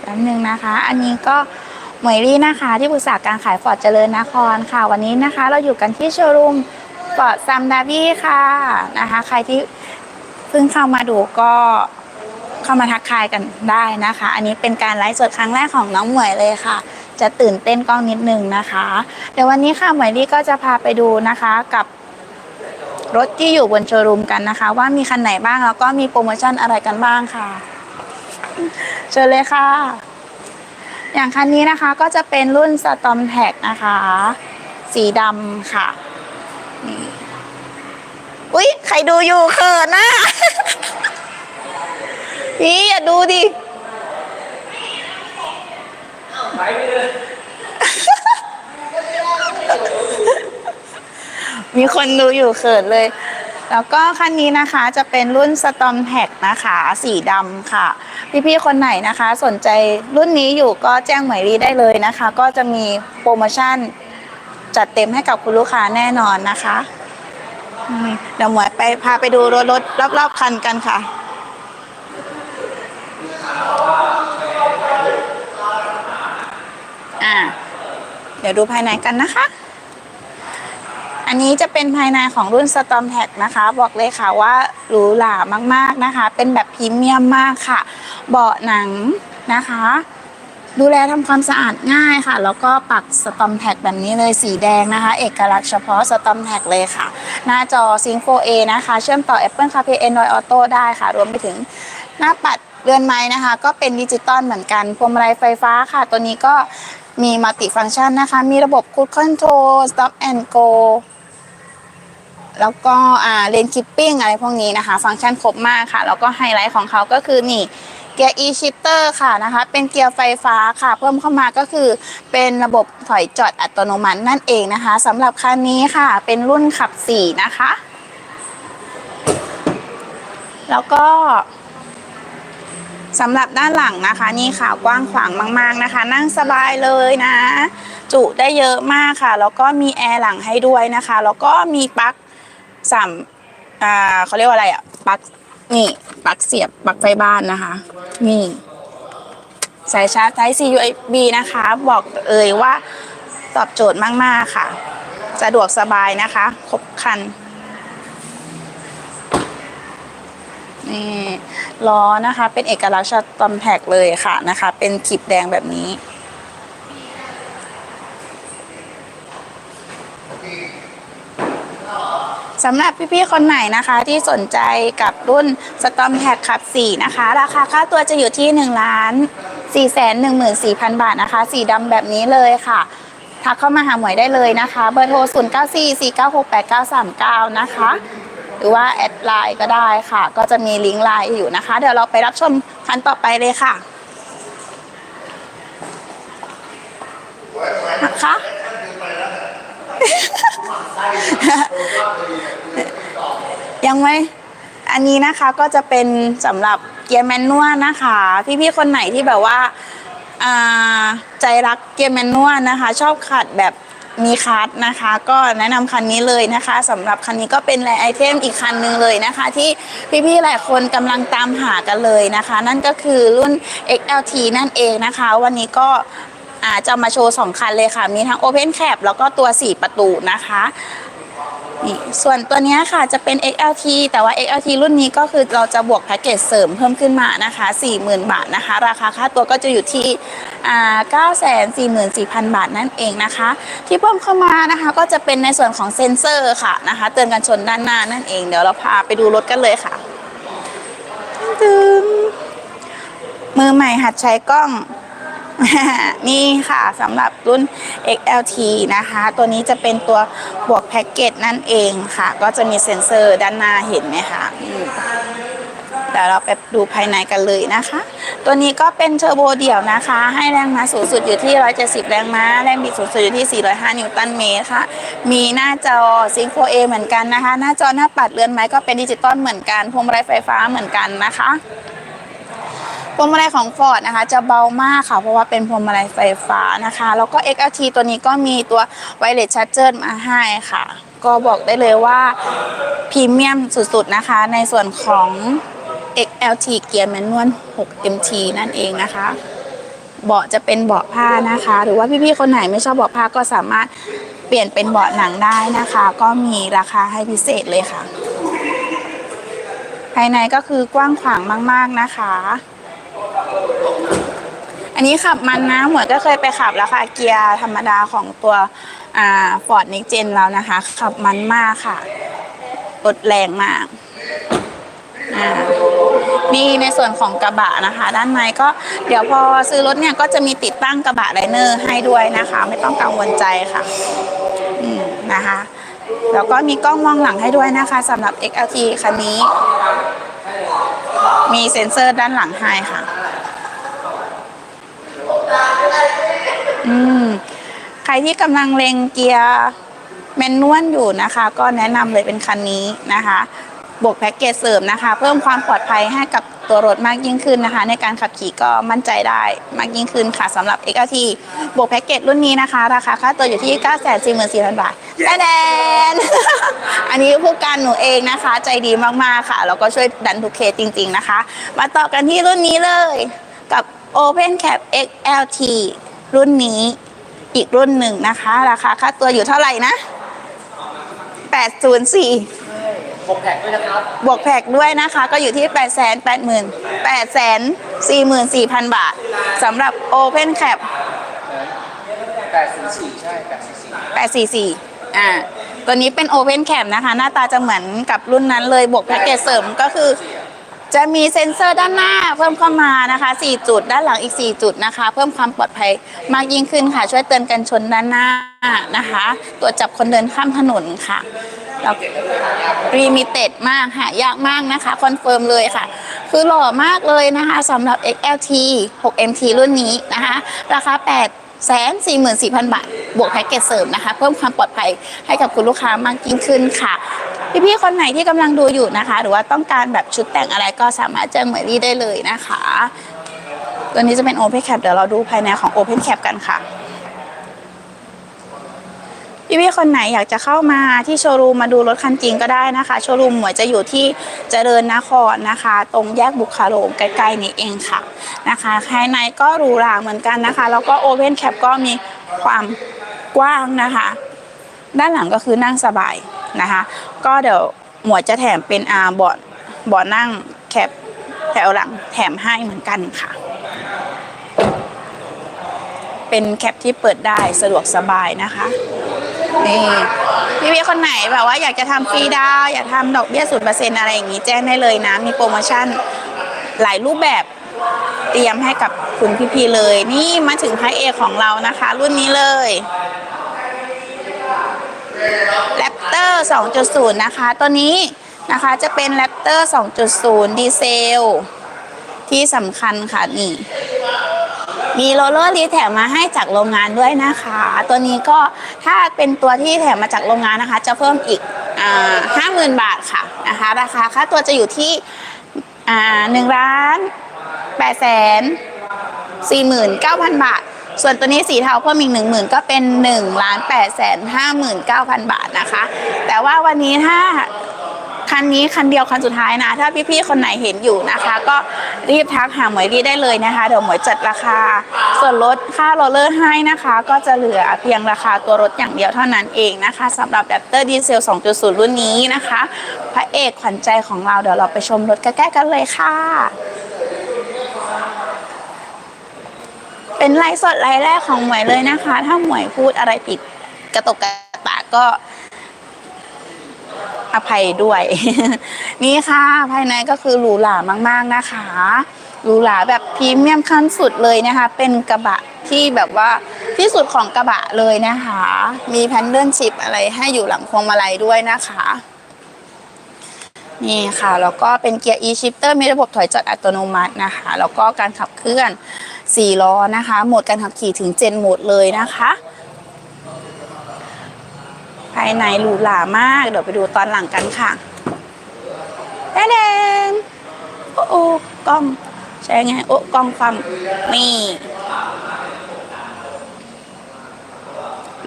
แป๊บนึงนะคะ อันนี้ก็หมวยลี่นะคะ ที่ปรึกษาการขายฟอร์ดเจริญนครค่ะ วันนี้นะคะ เราอยู่กันที่โชว์รูมฟอร์ดซัมดาวี่ค่ะนะคะ ใครที่เพิ่งเข้ามาดูก็เข้ามาทักทายกันได้นะคะ อันนี้เป็นการไลฟ์สดครั้งแรกของน้องหมวยเลยค่ะ จะตื่นเต้นกล้องนิดนึงนะคะเดี๋ยววันนี้ค่ะหมวยลี่ก็จะพาไปดูนะคะกับรถที่อยู่บนโชว์รูมกันนะคะ ว่ามีคันไหนบ้างแล้วก็มีโปรโมชั่นอะไรกันบ้างค่ะ เชิญเลยค่ะ อย่างคันนี้นะคะก็จะเป็นรุ่น Storm t a g นะคะ สีดำค่ะ นี่อุ๊ย ใครดูอยู่เขินนะ พี่อย่าดูดิมีคนดูอยู่เขินเลย แล้วก็คันนี้นะคะจะเป็นรุ่น Storm t a g นะคะ สีดำค่ะ พี่ๆคนไหนนะคะ สนใจรุ่นนี้อยู่ก็แจ้งหมายรีได้เลยนะคะ ก็จะมีโปรโมชั่นจัดเต็มให้กับคุณลูกค้าแน่นอนนะคะเดี๋ยวหมวยไปพาไปดูรถรถรอบๆคันกันค่ะอ่าเดี๋ยวดูภายในกันนะคะ อันนี้จะเป็นภายในของรุ่น Storm t a g นะคะ บอกเลยค่ะว่าหรูหรามากๆนะคะ เป็นแบบพรีเมียมมากค่ะ เบาะหนังนะคะ ดูแลทำความสะอาดง่ายค่ะ แล้วก็ปัก Storm t a g แบบนี้เลยสีแดงนะคะ เอกลักษณ์เฉพาะ Storm t a g เลยค่ะ หน้าจอ Sync 4A นะคะ เชื่อมต่อ Apple CarPlay Android Auto ได้ค่ะ รวมไปถึงหน้าปัดเรือนไม้นะคะ ก็เป็นดิจิตอลเหมือนกันพวงมาลัยไฟฟ้าค่ะ ตัวนี้ก็มีมัลติฟัง c t ชันนะคะ มีระบบ Cruise Control Stop and Go แล้วก็อ่าเลนคิปปิ้งอะไรพวกนี้นะคะ ฟังก์ชันครบมากค่ะ แล้วก็ไฮไลท์ของเขาก็คือนี่ เกียร์ e shifter ค่ะนะคะเป็นเกียร์ไฟฟ้าค่ะเพิ่มเข้ามาก็คือ เป็นระบบถอยจอดอัตโนมัตินั่นเองนะคะสำหรับคันนี้ค่ะ เป็นรุ่นขับ 4 นะคะ แล้วก็สำหรับด้านหลังนะคะ นี่ค่ะกว้างขวางมากๆนะคะ นั่งสบายเลยนะ จุได้เยอะมากค่ะ แล้วก็มีแอร์หลังให้ด้วยนะคะ แล้วก็มีปลั๊กสามอ่าเขาเรียกว่าอะไรอะปลั๊ก นี่ปลั๊กเสียบปลั๊กไฟบ้านนะคะ นี่สายชาร์จ Type C USB นะคะ บอกเอ่ยว่าตอบโจทย์มาก ๆ ค่ะ สะดวกสบายนะคะ ครบคัน นี่ล้อนะคะ เป็นเอกลักษณ์ชาตอมแท็กเลยค่ะนะคะ เป็นขีบแดงแบบนี้ สำหรับพี่ๆคนไหนนะคะที่สนใจกับรุ่น Storm t a g ขับ 4 นะคะ ราคาค่าตัวจะอยู่ที่1ล้าน4 1 4 0 0 0 บาทนะคะ สีดำแบบนี้เลยค่ะทักเข้ามาหาหมวยได้เลยนะคะ เบอร์โทร 0 9 4 4 9 6 8 9 3 9 นะคะ หรือว่าแอดไลน์ก็ได้ค่ะ ก็จะมีลิงก์ไลน์อยู่นะคะ เดี๋ยวเราไปรับชมคันต่อไปเลยค่ะนะคะ ยังไม่ อันนี้นะคะก็จะเป็นสำหรับเกียร์แมนนวลนะคะ พี่ๆคนไหนที่แบบว่าใจรักเกียร์แมนนวลนะคะ ชอบขัดแบบมีคัทนะคะ ก็แนะนำคันนี้เลยนะคะสำหรับคันนี้ก็เป็นแรไอเทมอีกคันหนึ่งเลยนะคะ ที่พี่ๆหลายคนกำลังตามหากันเลยนะคะ นั่นก็คือรุ่น XLT นั่นเองนะคะ วันนี้ก็อาจะมาโชว์ 2 คันเลยค่ะ มีทั้ง Open Cap แล้วก็ตัว 4 ประตูนะคะ นี่ส่วนตัวนี้ค่ะจะเป็น XLT แต่ว่า XLT รุ่นนี้ก็คือเราจะบวกแพ็กเกจเสริมเพิ่มขึ้นมานะคะ 40,000 บาทนะคะ ราคาค่าตัวก็จะอยู่ที่อ่า944,000 บาทนั่นเองนะคะ ที่เพิ่มเข้ามานะคะก็จะเป็นในส่วนของเซ็นเซอร์ค่ะนะคะ เตือนกันชนด้านหน้านั่นเอง เดี๋ยวเราพาไปดูรถกันเลยค่ะตึงมือใหม่หัดใช้กล้อง นี่ค่ะสำหรับรุ่น XLT นะคะ ตัวนี้จะเป็นตัวบวกแพ็กเกจนั่นเองค่ะ ก็จะมีเซ็นเซอร์ด้านหน้าเห็นไหมคะเดี๋ยวเราไปดูภายในกันเลยนะคะ ตัวนี้ก็เป็นเทอร์โบเดี่ยวนะคะ ให้แรงม้าสูงสุดอยู่ที่ 170 แรงม้า แรงบิดสูงสุดอยู่ที่ 405 นิวตันเมตรค่ะ มีหน้าจอ Sync 4A เหมือนกันนะคะ หน้าจอหน้าปัดเรือนไม้ก็เป็นดิจิตอลเหมือนกัน พวงมาลัยไฟฟ้าเหมือนกันนะคะ วงมาลัยของ Ford นะคะ จะเบามากค่ะ เพราะว่าเป็นพวงมาลัยไฟฟ้านะคะ แล้วก็ XLT ตัวนี้ก็มีตัว Wireless Charger มาให้ค่ะ ก็บอกได้เลยว่าพรีเมียมสุดๆนะคะ ในส่วนของ XLT เกียร์แมนนวล 6MT นั่นเองนะคะ เบาะจะเป็นเบาะผ้านะคะ หรือว่าพี่ๆ คนไหนไม่ชอบเบาะผ้าก็สามารถเปลี่ยนเป็นเบาะหนังได้นะคะ ก็มีราคาให้พิเศษเลยค่ะ ภายในก็คือกว้างขวางมาก ๆนะคะ อันนี้ขับมันนะหมวยก็เคยไปขับแล้วค่ะ เกียร์ธรรมดาของตัวอ่าฟอร์ดนิกเจนแล้วนะคะ ขับมันมากค่ะรถแรงมากอ่านี่ในส่วนของกระบะนะคะ ด้านในก็เดี๋ยวพอซื้อรถเนี่ยก็จะมีติดตั้งกระบะไลเนอร์ให้ด้วยนะคะ ไม่ต้องกังวลใจค่ะ อืมนะคะแล้วก็มีกล้องมองหลังให้ด้วยนะคะสำหรับ XLT คันนี้ มีเซ็นเซอร์ด้านหลังให้ค่ะ อืมใครที่กำลังเลงเกียร์แมนนวลอยู่นะคะ ก็แนะนำเลยเป็นคันนี้นะคะ บวกแพ็กเกจเสริมนะคะ เพิ่มความปลอดภัยให้กับตัวรถมากยิ่งขึ้นนะคะ ในการขับขี่ก็มั่นใจได้มากยิ่งขึ้นค่ะสำหรับ XLT บวกแพ็กเกจรุ่นนี้นะคะ ราคาค่าตัวอยู่ที่ 944,000 บาทแดแดน อันนี้ผู้การหนูเองนะคะ ใจดีมากๆค่ะ แล้วก็ช่วยดันทุกเคสจริง ๆนะคะ มาต่อกันที่รุ่นนี้เลยกับ Open Cap XLT รุ่นนี้อีกรุ่นหนึ่งนะคะ ราคาค่าตัวอยู่เท่าไหร่นะ 804 บวกแท็กด้วยนะครับ บวกแพ็กด้วยนะคะ ก็อยู่ที่ 8 8 0 0 0 0 8 4 4 0 0 0 บาทสำหรับ Open Cap 804 ใช่ 844 844 อ่า ตัวนี้เป็น Open Cap นะคะ หน้าตาจะเหมือนกับรุ่นนั้นเลย บวกแพ็กเกจเสริมก็คือ จะมีเซ็นเซอร์ด้านหน้าเพิ่มเข้ามานะคะ 4 จุดด้านหลังอีก 4 จุดนะคะ เพิ่มความปลอดภัยมากยิ่งขึ้นค่ะ ช่วยเตือนกันชนด้านหน้านะคะ ตรวจจับคนเดินข้ามถนนค่ะแล้วรีมิเต็ดมากหายากมากนะคะคอนเฟิร์มเลยค่ะ คือหล่อมากเลยนะคะสำหรับ XLT 6MT รุ่นนี้นะคะ ราคา 8 แสนสี่หมื่นสี่พันบาท บวกแพ็กเกจเสริมนะคะ เพิ่มความปลอดภัยให้กับคุณลูกค้ามากยิ่งขึ้นค่ะ พี่ๆคนไหนที่กำลังดูอยู่นะคะ หรือว่าต้องการแบบชุดแต่งอะไรก็สามารถแจ้งเหมยรี่ได้เลยนะคะ ตัวนี้จะเป็น Open Cap เดี๋ยวเราดูภายในของ Open Cap กันค่ะพี่ๆคนไหนอยากจะเข้ามาที่โชว์รูมมาดูรถคันจริงก็ได้นะคะ โชว์รูมหมวยจะอยู่ที่เจริญนครนะคะ ตรงแยกบุคคาโลมใกล้ๆนี้เองค่ะนะคะภายในก็หรูหราเหมือนกันนะคะ แล้วก็ Open Cap ก็มีความกว้างนะคะ ด้านหลังก็คือนั่งสบาย นะคะก็เดี๋ยวหมวยจะแถมเป็นอาเบาะเบาะนั่งแคปแถวหลังแถมให้เหมือนกันค่ะ เป็นแคปที่เปิดได้สะดวกสบายนะคะนี่พี่พี่ๆคนไหนแบบว่าอยากจะทำฟรีดาวอยากทำดอกเบี้ยศูนย์เปอร์เซ็นอะไรอย่างนี้แจ้งได้เลยนะ มีโปรโมชั่นหลายรูปแบบเตรียมให้กับคุณพี่พี่ๆเลย นี่มาถึงพระเอกของเรานะคะ รุ่นนี้เลย ร์2.0 นะคะ ตัวนี้นะคะจะเป็นแรปเตอร์2.0 ดีเซล ที่สำคัญค่ะนี่มีโรลเลอร์รีแถมมาให้จากโรงงานด้วยนะคะ ตัวนี้ก็ถ้าเป็นตัวที่แถมมาจากโรงงานนะคะ จะเพิ่มอีกห้าหมื่นบาทค่ะนะคะราคาค่าตัวจะอยู่ที่หนึ่งล้านแปดแสนสี่หมื่นเก้าพันบาท ส่วนตัวนี้สีเทาเพิ่มอีกหนึ่งหมื่นก็เป็นหนึ่งล้านแปดแสนห้าหมื่นเก้าพันบาทนะคะ แต่ว่าวันนี้ถ้าคันนี้คันเดียวคันสุดท้ายนะ ถ้าพี่ๆคนไหนเห็นอยู่นะคะ ก็รีบทักหาหมวยรีได้เลยนะคะเดี๋ยวหมวยจัดราคา ส่วนลดค่าโรลเลอร์ให้นะคะ ก็จะเหลือเพียงราคาตัวรถอย่างเดียวเท่านั้นเองนะคะสำหรับแรปเตอร์ดีเซล 2.0 รุ่นนี้นะคะ พระเอกขวัญใจของเราเดี๋ยวเราไปชมรถใกล้ๆกันเลยค่ะ เป็นไลฟ์สดไลฟ์แรกของหมวยเลยนะคะ ถ้าหมวยพูดอะไรผิดกระตกกระตากก็ อภัยด้วย นี่ค่ะภายในก็คือหรูหรามากๆนะคะหรูหราแบบพรีเมียมขั้นสุดเลยนะคะ เป็นกระบะที่แบบว่าที่สุดของกระบะเลยนะคะ มีแพนเดิลชิปอะไรให้อยู่หลังพวงมาลัยด้วยนะคะนี่ค่ะแล้วก็เป็นเกียร์ e-shifter มีระบบถอยจอดอัตโนมัตินะคะ แล้วก็การขับเคลื่อน 4ล้อนะคะ โหมดการขับขี่ถึง7โหมดเลยนะคะ ภายในหรูหรามาก เดี๋ยวไปดูตอนหลังกันค่ะแดงโอ้โอ้กล้องใช่ไง โอ้กล้องความนี่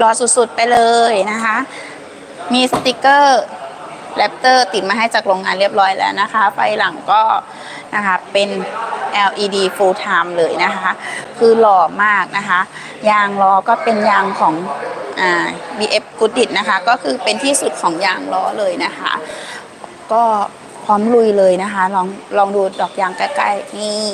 รอสุดๆไปเลยนะคะ มีสติกเกอร์แรปเตอร์ติดมาให้จากโรงงานเรียบร้อยแล้วนะคะ ไฟหลังก็นะคะเป็น LED full time เลยนะคะ คือหล่อมากนะคะ ยางล้อก็เป็นยางของอ BF Goodrich นะคะ ก็คือเป็นที่สุดของยางล้อเลยนะคะ ก็พร้อมลุยเลยนะคะ ลองลองดูดอกยางใกล้ๆ นี่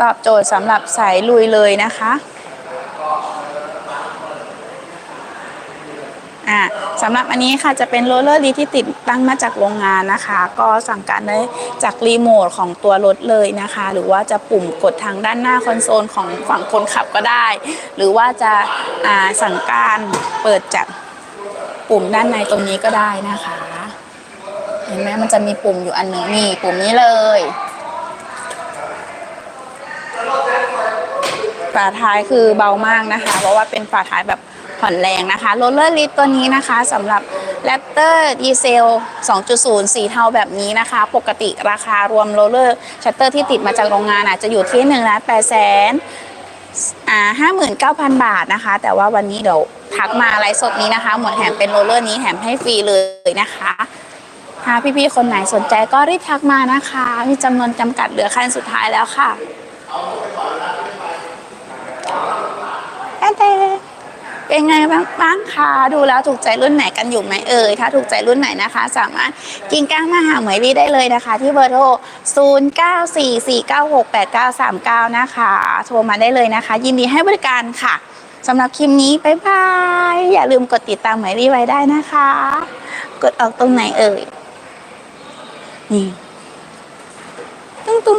ตอบโจทย์สำหรับสายลุยเลยนะคะ อ่า สำหรับอันนี้ค่ะจะเป็นโรลเลอร์ลีที่ติดตั้งมาจากโรงงานนะคะ ก็สั่งการได้จากรีโมทของตัวรถเลยนะคะ หรือว่าจะปุ่มกดทางด้านหน้าคอนโซลของฝั่งคนขับก็ได้ หรือว่าจะาสั่งการเปิดจากปุ่มด้านในตรงนี้ก็ได้นะคะ เห็นไหมมันจะมีปุ่มอยู่อันหนึ่งนี่ปุ่มนี้เลยฝาท้ายคือเบามากนะคะ เพราะว่าเป็นฝาท้ายแบบ ผ่อนแรงนะคะโรลเลอร์ลิตัวนี้นะคะสำหรับ Raptor Diesel 2.0 สีเทาแบบนี้นะคะ ปกติราคารวมโรลเลอร์ชัตเตอร์ที่ติดมาจากโรงงานอาจจะอยู่ที่1ล้าน8แสนอ่า59,000บาทนะคะ แต่ว่าวันนี้เดี๋ยวทักมาไลฟ์สดนี้นะคะ หมดแถมเป็นโรลเลอร์นี้แถมให้ฟรีเลยนะคะถ้าพี่ๆคนไหนสนใจก็รีบทักมานะคะ มีจำนวนจำกัดเหลือคันสุดท้ายแล้วค่ะแอนเต เป็นไงบ้างบ้างคะดูแล้วถูกใจรุ่นไหนกันอยู่ไหมเอ่ยถ้าถูกใจรุ่นไหนนะคะ สามารถกินก้างมาหาเหมยลี่ได้เลยนะคะ ที่เบอร์โทร 0944968939 นะคะ โทรมาได้เลยนะคะ ยินดีให้บริการค่ะสำหรับคลิปนี้บ๊ายบาย อย่าลืมกดติดตามเหมยลี่ไว้ได้นะคะ กดออกตรงไหนเอ่ยนี่ตุ้งตุ้ง